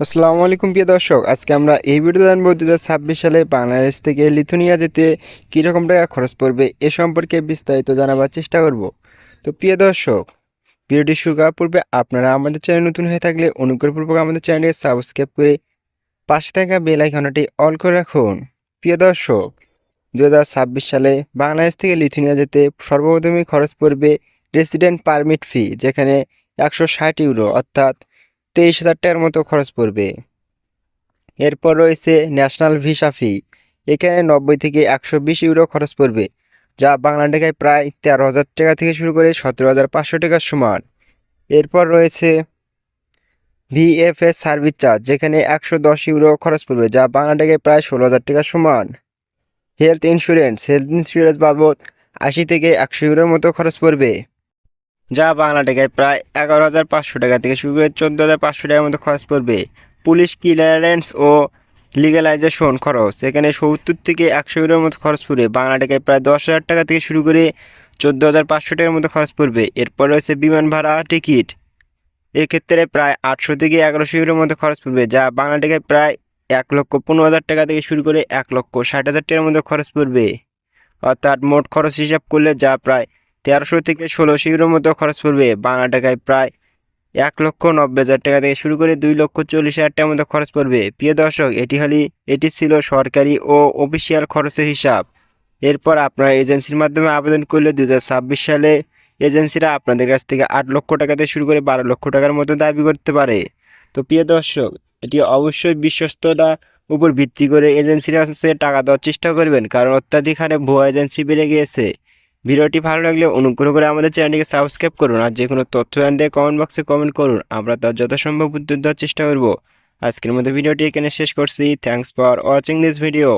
আসসালামু আলাইকুম প্রিয় দর্শক, আজকে আমরা এই ভিডিও জানব দু হাজার ছাব্বিশ সালে বাংলাদেশ থেকে লিথুনিয়া যেতে কীরকম টাকা খরচ পড়বে এ সম্পর্কে বিস্তারিত জানাবার চেষ্টা করব। তো প্রিয় দর্শক, ভিডিওটি শুরু করার পূর্বে আপনারা আমাদের চ্যানেল নতুন হয়ে থাকলে অনুগ্রহপূর্বক আমাদের চ্যানেলকে সাবস্ক্রাইব করে পাশে থাকা বেল অল করে রাখুন। প্রিয় দর্শক দু হাজার ছাব্বিশ সালে বাংলাদেশ থেকে লিথুনিয়া যেতে সর্বপ্রথমে খরচ পড়বে রেসিডেন্ট পারমিট ফি, যেখানে একশো ষাট ইউরো, অর্থাৎ তেইশ হাজার টাকার মতো খরচ পড়বে। এরপর রয়েছে ন্যাশনাল ভিসা ফি। এখানে নব্বই থেকে একশো বিশ ইউরো খরচ পড়বে, যা বাংলা টাকায় প্রায় তেরো হাজার টাকা থেকে শুরু করে সতেরো হাজার পাঁচশো টাকার সমান। এরপর রয়েছে ভিএফএস সার্ভিস চার্জ, যেখানে একশো দশ ইউরো খরচ পড়বে, যা বাংলা টাকায় প্রায় ষোলো হাজার টাকার সমান। হেলথ ইন্স্যুরেন্স হেলথ ইন্স্যুরেন্স বাবদ আশি থেকে একশো ইউরোর মতো খরচ পড়বে। যা বাংলা টাকায় প্রায় এগারো হাজার পাঁচশো টাকা থেকে শুরু করে চোদ্দ হাজার পাঁচশো টাকার মতো খরচ পড়বে। পুলিশ ক্লিয়ারেন্স ও লিগালাইজেশন খরচ, এখানে সত্তর থেকে একশো ইউরোর মতো খরচ পড়বে। বাংলা টাকায় প্রায় দশ হাজার টাকা থেকে শুরু করে চোদ্দ হাজার পাঁচশো টাকার মতো খরচ পড়বে। এরপর রয়েছে বিমান ভাড়া টিকিট। এক্ষেত্রে প্রায় আটশো থেকে এগারোশো ইউরোর মতো খরচ পড়বে, যা বাংলা টাকায় প্রায় এক লক্ষ পনেরো হাজার টাকা থেকে শুরু করে এক লক্ষ ষাট হাজার টাকার মতো খরচ পড়বে। অর্থাৎ মোট খরচ হিসাব করলে যা প্রায় তেরোশো থেকে ষোলোশো ইউরোর মতো খরচ পড়বে। বাংলা টাকায় প্রায় এক লক্ষ নব্বই হাজার টাকা থেকে শুরু করে দুই লক্ষ চল্লিশ হাজার টাকার মতো খরচ পড়বে। প্রিয় দর্শক, এটি হলি, এটি ছিল সরকারি ও অফিসিয়াল খরচের হিসাব। এরপর আপনারা এজেন্সির মাধ্যমে আবেদন করলে দু হাজার ছাব্বিশ সালে এজেন্সিরা আপনাদের কাছ থেকে আট লক্ষ টাকা থেকে শুরু করে বারো লক্ষ টাকার মতো দাবি করতে পারে। তো প্রিয় দর্শক, এটি অবশ্যই বিশ্বস্ততা উপর ভিত্তি করে এজেন্সির কাছে টাকা দেওয়ার চেষ্টা করবেন, কারণ অত্যাধিক হারে ভুয়া এজেন্সি বেড়ে গিয়েছে। ভিডিওটি ভালো লাগলে অনুগ্রহ করে আমাদের চ্যানেলটিকে সাবস্ক্রাইব করুন আর যে কোনো তথ্য জানতে কমেন্ট বক্সে কমেন্ট করুন। আমরা তার যথাসম্ভব উত্তর দেওয়ার চেষ্টা করব। আজকের মতো ভিডিওটি এখানে শেষ করছি। Thanks for watching this video